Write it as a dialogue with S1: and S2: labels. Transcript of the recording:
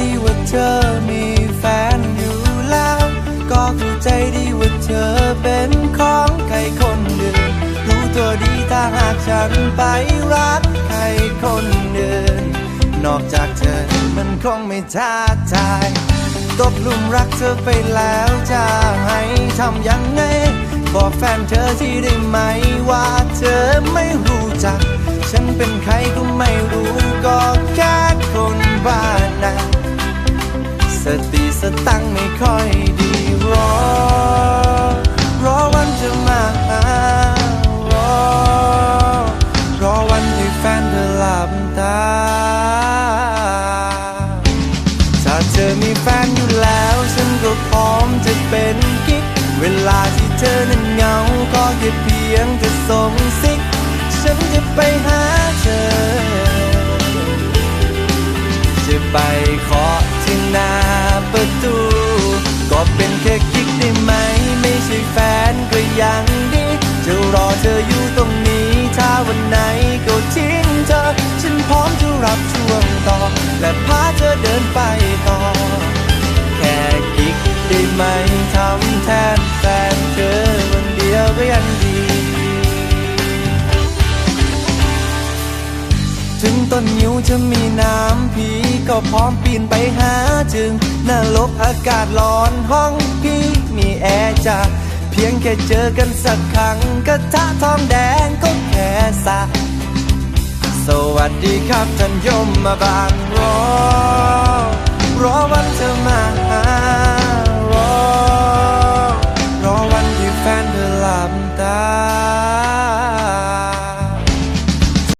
S1: ดีว่าเธอมีแฟนอยู่แล้ว ก็เข้าใจดีว่าเธอเป็นของใครคนหนึ่ง รู้ตัวดีถ้าหากฉันไปรักใครคนหนึ่งนอกจากเธอมันคงไม่ท้าทายตกลุมรักเธอไปแล้วจะให้ทำยังไงบอกแฟนเธอที่ได้ไหมว่าเธอไม่รู้จัก ฉันเป็นใคร ติสตังไม่ค่อยดีรอ รอวันจะมาหารอ รอวันที่แฟนเธอหลับตา ถ้าเธอมีแฟนอยู่แล้ว ฉันก็พร้อมจะเป็นกิ๊ก เวลาที่เธอนั้นเหงา ก็แค่เพียงเธอส่งซิก ฉันจะไปหาเธอ จะไปเคาะที่ไหน ได้ไหมทำแทนแฟนเธอวันเดียวก็ยังดี ถึงต้นนิ้วจะมีน้ำพีก็พร้อมปีนไปหาจึงนรกอากาศร้อนห้องพี่มีแอร์จ้ะเพียงแค่เจอกันสักครั้งกระทะทองแดงก็แค่สะสวัสดีครับท่านยมมาบางรอรอน